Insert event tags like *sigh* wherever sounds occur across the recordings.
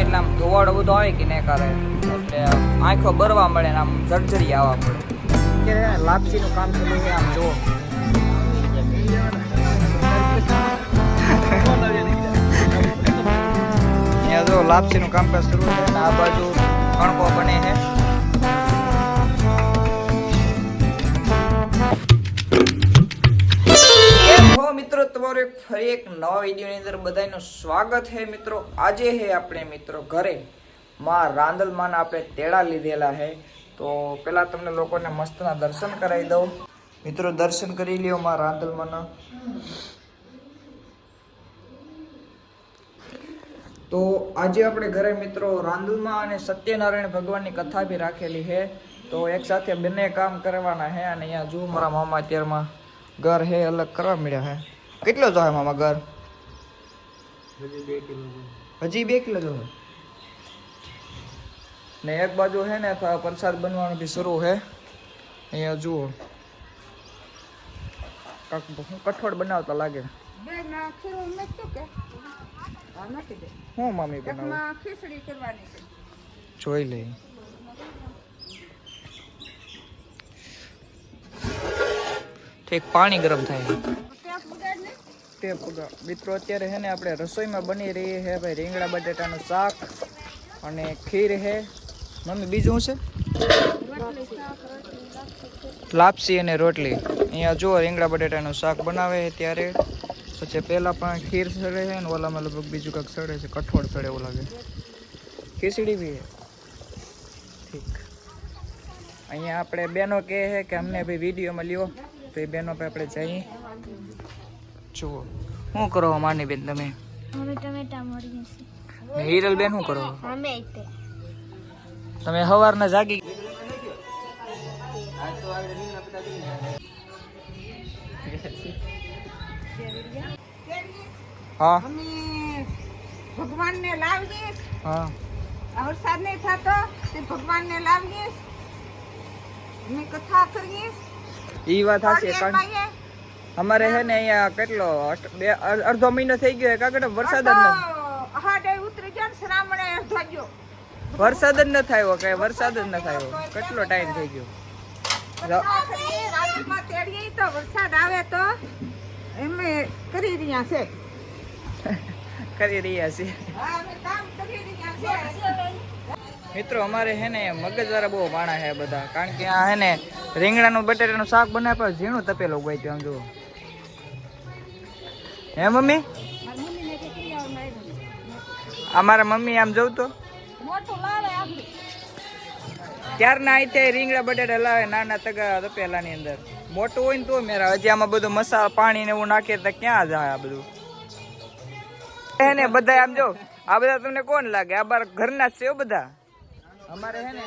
ને એટલે આમ ધોવાડો બધો આવે કે નહીં કરે. એટલે આંખો બરવા મળે ને આમ જર્જરી આવવા મળે. કે લાપસીનું કામ ચાલુ છે આમ જુઓ. *laughs* અહીંયા જો લાપસીનું કામ શરૂ અને આ બાજુ કણકો બને એક નવા વિડીયોની અંદર બધાનું સ્વાગત હે મિત્રો. આજે હે આપણે મિત્રો ઘરે માં રાંદલમાં આપણે તેડા લીધેલા હે. તો પેલા તમને લોકોને મસ્તના દર્શન કરાવી દઉં. મિત્રો દર્શન કરી લ્યો માં રાંદલમાંના. તો આજે આપણે ઘરે મિત્રો રાંદલમાં અને સત્યનારાયણ ભગવાનની કથા બી રાખેલી છે તો એક સાથે બંને કામ કરવાના હે અને અહીંયા જો મારા મામા અત્યારમાં ઘર હે અલગ કરવા મળ્યા હે. કેટલો જોઈએ મામા ઘર હજી બે કિલો જો. ને એક બાજુ હે ને તો પ્રસાદ બનવાનું બી શરૂ છે અહીંયા જુઓ. હું કઠોળ બનાવતા લાગે. બેના ખીરું કે. હા હું મમ્મી બનાવું? એકમાં ખીચડી કરવાની છે. જોઈ લઈ ઠીક પાણી ગરમ થાય. તે મિત્રો, અત્યારે છે ને આપણે રસોઈમાં બની રહી છે ભાઈ રીંગણા, બટેટાનું શાક અને ખીર છે મમ્મી, બીજું છે? લાપસી અને રોટલી. અહીંયા જુઓ, રીંગણા, બટેટાનું શાક બનાવે ત્યારે. પછી પહેલાં પણ ખીર સડે છે ને, ઓલામાં લગભગ બીજું કંઈક સડે છે, કઠોળ સડે એવું લાગે. ખીચડી બી ઠીક. અહીંયા આપણે બેનો કહે છે કે અમને ભાઈ વિડીયોમાં લ્યો, તો એ બેનો પર આપણે જઈએ. જુઓ. શું કરો માની બેન તમે અમે ટમેટા શું કરો? અમે તમે સવારના જાગી હા. અમે ભગવાનને લાવીએ. હા. વરસાદ નહીં થતો તે ભગવાનને લાવીએ. અમે કથા કરીએ. ઈ વાત હશે કારણ. અમારે છે ને અહીંયા કેટલો બે અડધો મહિનો થઈ ગયો કાકડ વરસાદ જ નથી હા હાડે ઉતરી ગયા શ્રામણે અડધો ગયો. વરસાદ જ ન થાયો કે વરસાદ જ ન આવ્યો કેટલો ટાઈમ થઈ ગયો? રાજમાં તેડીએ તો વરસાદ આવે તો અમે કરી રહ્યા છે. કરી રહ્યા છે. મિત્રો અમારે છે ને મગજવાળા બહુ માણા છે બધા. કારણ કે આ છે ને રીંગણાનું બટેટાનું શાક બનાવે પણ ઝીણું તપેલું હોય આમ જુઓ. હે મમ્મી? આવો. અમારા મમ્મી આમ જવું તો? ક્યારના આઈ રીંગણા બટેટા લાવે, નાના તગા તપેલાની અંદર. મોટું હોય ને તો મેરા. હજી આમાં બધું મસાલા, પાણી ને એવું નાખીએ તો ક્યાં જાય આ બધું? હે ને બધા આમ જો. આ બધા તમને કોણ લાગે? આ બાર ઘરના જ છે બધા? અમારે હે ને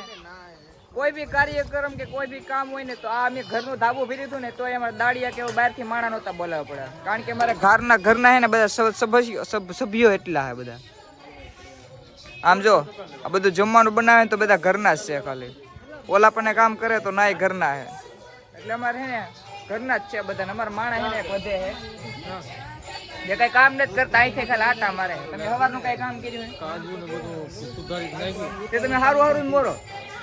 કોઈ બી કાર્યક્રમ કે કોઈ બી કામ હોય ને તો આ અમે ઘરનું ધાબુ ભીર્યું હતું ને તો અમારે દાડિયા કે બહારથી માણા નહોતા બોલાવવા પડે કારણ કે અમારે ઘરના ઘરના હે ને બધા સભ- સભ્યો એટલા હે બધા. આમ જો આ બધું જમવાનું બનાવે તો બધા ઘરના જ છે ખાલી. ઓલા પણ કામ કરે તો નાય ઘરના હે. એટલે અમારે હે ને ઘરના જ છે બધા અમારા માણા હે ને વધે હે. જે કઈ કામ નથી કરતા અહીંથી ખાલી આટા મારે તમે સવારનું કઈ કામ કર્યું તે તમે સારું સારું મોરો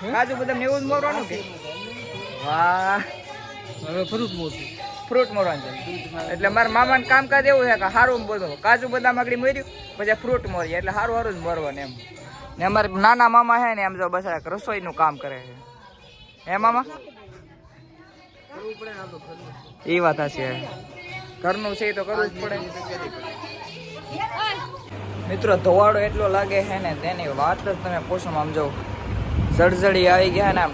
કાજુ બદામ ને એવું જ મોરવાનું કે? વાહ. હવે ફ્રૂટ મોટું ફ્રૂટ મોરવાનું છે. એટલે મારા મામાનું કામકાજ એવું છે કે સારું બધું. કાજુ બદામ આગળ મોર્યું પછી ફ્રૂટ મોરીએ. એટલે સારું સારું જ મોરવાનું એમ. ને અમારે નાના મામા છે ને એમ જો બસ રસોઈનું કામ કરે છે. હે મામા? એ વાત હશે ઘરનું છે તો કરવું જ પડે. મિત્રો ધોવાડો એટલો લાગે છે ને તેની વાત જ તમે પૂછો આમ જો. જળજળી આવી ગયા ને આમ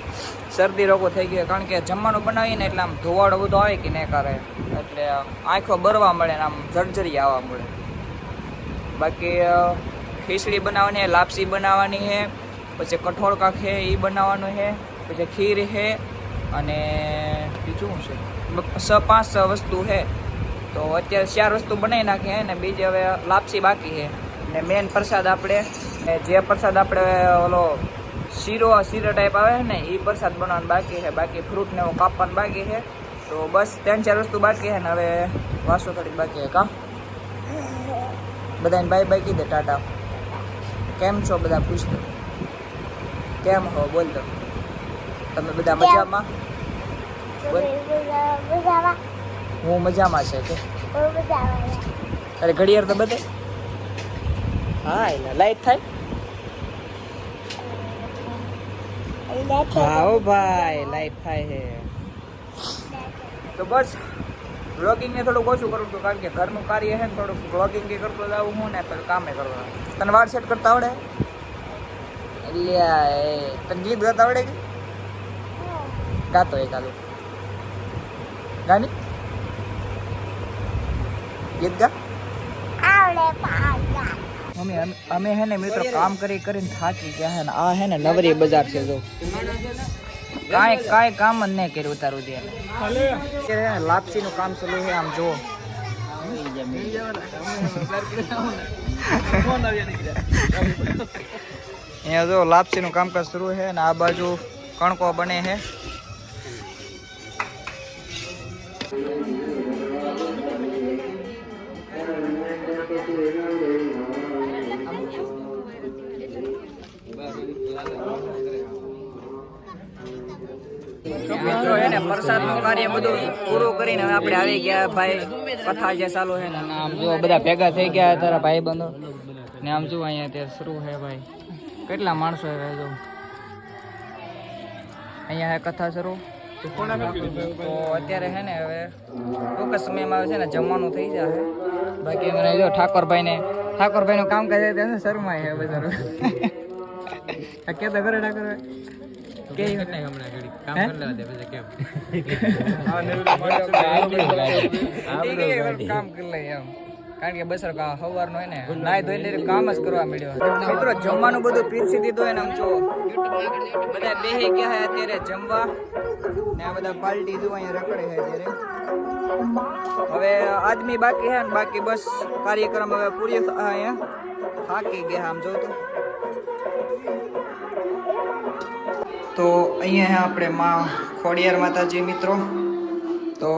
શરદી રોગો થઈ ગયો. કારણ કે જમવાનું બનાવીએ ને એટલે આમ ધોવાડો બધો આવે કે નહીં કરે. એટલે આંખો બરવા મળે ને આમ જળજળી આવવા મળે. બાકી ખીચડી બનાવવાની છે લાપસી બનાવવાની છે પછી કઠોળ કાક છે એ બનાવવાનું છે પછી ખીર છે અને બીજું શું છે? છ પાંચ છ વસ્તુ છે તો અત્યારે ચાર વસ્તુ બનાવી નાખી હે ને બીજી હવે લાપસી બાકી છે ને મેન પ્રસાદ આપણે, ને જે પ્રસાદ આપણે ઓલો શીરો શીરો ટાઈપ આવે ને એ પ્રસાદ બનાવવાનું બાકી છે. બાકી ફ્રૂટ ને એવું કાપવાનું બાકી છે. તો બસ ત્રણ ચાર વસ્તુ બાકી છે ને હવે વાસો થોડીક બાકી છે કા? બધાને બાય બાય કીધે ટાટા. કેમ છો બધા? પૂછતો. કેમ હો? બોલ તો. તમે બધા મજામાં? હું મજામાં છે કે? અરે ઘડિયાળ તો બધે. હા એટલે લાઈટ થાય. હા ઓ ભાઈ લાઈટ થાય છે તો બસ વ્લોગિંગ ને થોડુંક ઓછું કરું છું કારણ કે ઘરનું કાર્ય છે ને થોડુંક વ્લોગિંગ કે કરતો જાઉં હું ને પછી કામે કરવા તને વાળ સેટ કરતા આવડે? અલ્યા એ તને ગીત ગાતા આવડે કે? ગાતો એકાદું ગાની? ગીત ગા? અમે અમે હે ને મિત્રો કામ કરી કરીને થાકી ગયા હે ને. આ હે ને નવરી બજાર છે જો. કાંઈ કાંઈ કામ જ નહીં કર્યું તારું દે લાપસી નું કામ ચાલુ છે આમ જો અહીંયા જો લાપસી નું કામકાજ શરૂ છે ને આ બાજુ કણકો બને છે. મિત્રો પ્રસાદ કાર્ય બધું પૂરું કરીને હવે આપણે આવી ગયા ભાઈ કથા જે ચાલુ છે ને. આમ જો બધા ભેગા થઈ ગયા તારા ભાઈ બંધો ને આમ જો અહીંયા તે શરૂ છે ભાઈ. કેટલા માણસો છે જો. અહીંયા હે કથા શરૂ. તો અત્યારે છે ને હવે ટૂંક સમયમાં હવે છે ને જમવાનું થઈ જશે. બાકી મને જો ઠાકોરભાઈ ઠાકોરભાઈનું નું કામ કરે છે ને શરમાય છે બધા આ કેતા કરે ઠાકોરભાઈ? કે કામ કરી લઈએ. એમ. કારણ કે બસ સવાર નો ને નાય ધોઈને કામ જ કરવા મળ્યો મિત્રો જમવાનું બધું પીરસી દીધું હોય ને આમ જો બધા બેહી ગયા હે અત્યારે જમવા. ને આ બધા પાલટી જો અહીંયા રખડે છે અત્યારે. હવે આદમી બાકી હે ને બાકી બસ કાર્યક્રમ હવે પૂરી અહીંયા થાકી ગયા આમ જો તો અહીંયા આપણે માં ખોડિયાર માતાજી મિત્રો. તો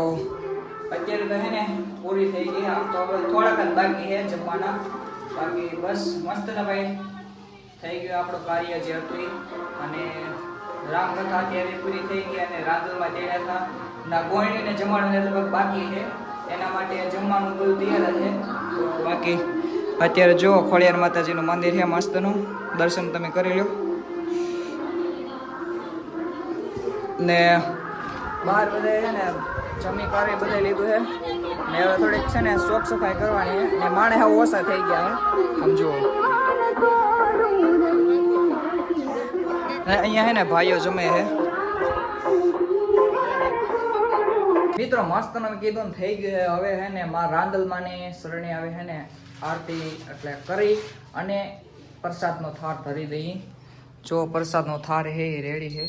અત્યારે તો હે ને પૂરી થઈ ગઈ. આમ તો થોડાક જ બાકી છે જમવાના. બાકી બસ મસ્ત ભાઈ. થઈ ગયું આપણું કાર્ય જે હતું. અને રામકથા અત્યારે પૂરી થઈ ગઈ અને રાંધણમાં તેડ્યા હતા. ના ગોળણીને જમવાનું લગભગ બાકી છે. એના માટે જમવાનું બધું તૈયાર છે. બાકી અત્યારે જો ખોડિયાર માતાજીનું મંદિર છે મસ્તનું. દર્શન તમે કરી લો ને બહાર બધે છે ને જમી કરી બધે લીધું છે. ને હવે થોડીક છે ને શોખ સફાઈ કરવાની ને માણે હવે ઓછા થઈ ગયા હે. સમજો અહીંયા છે ને ભાઈઓ જમે છે. મિત્રો, મસ્ત તમે કીધું થઈ ગયું છે. હવે હે ને માં રાંદલમાની શરણે આવે છે ને આરતી એટલે કરી અને પ્રસાદનો થાળ ધરી દઈ જો પ્રસાદનો થાર હે એ રેડી હે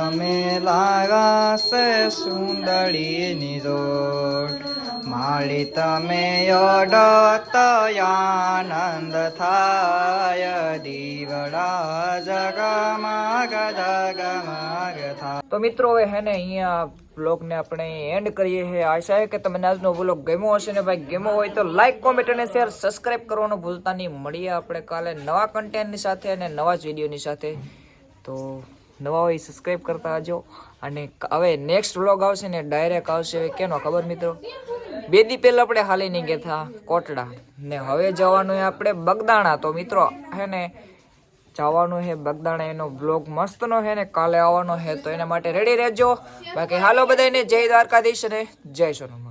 અમે લાગા છે સુંદરીની દોડ માળી તમે અડત આનંદ થાય, દીવડા જગમગ જગમગ થાય. તો મિત્રો, હવે હે ને અહીંયા બ્લોગને આપણે એન્ડ કરીએ છીએ આશા છે કે તમને આજનો બ્લોગ ગમ્યો હશે ને ભાઈ, ગમ્યો હોય તો લાઈક કોમેન્ટ અને શેર સબસ્ક્રાઈબ કરવાનું ભૂલતા નહીં. મળીએ આપણે કાલે નવા કન્ટેન્ટની સાથે અને નવા જ વિડીયોની સાથે. તો નવા હોય સબસ્ક્રાઇબ કરતા આવજો અને હવે નેક્સ્ટ વ્લોગ આવશે ને ડાયરેક્ટ આવશે. કેનો ખબર મિત્રો? બે દી પહેલા આપણે હાલી નહીં ગયા કોટડા. ને હવે જવાનું હે આપણે બગદાણા. તો મિત્રો, હે ને, જવાનું છે બગદાણા. એનો વ્લોગ મસ્તનો હે ને, કાલે આવવાનો હે, તો એના માટે રેડી રહેજો. બાકી હાલો બધાને જય દ્વારકાધીશ અને જય સોનમ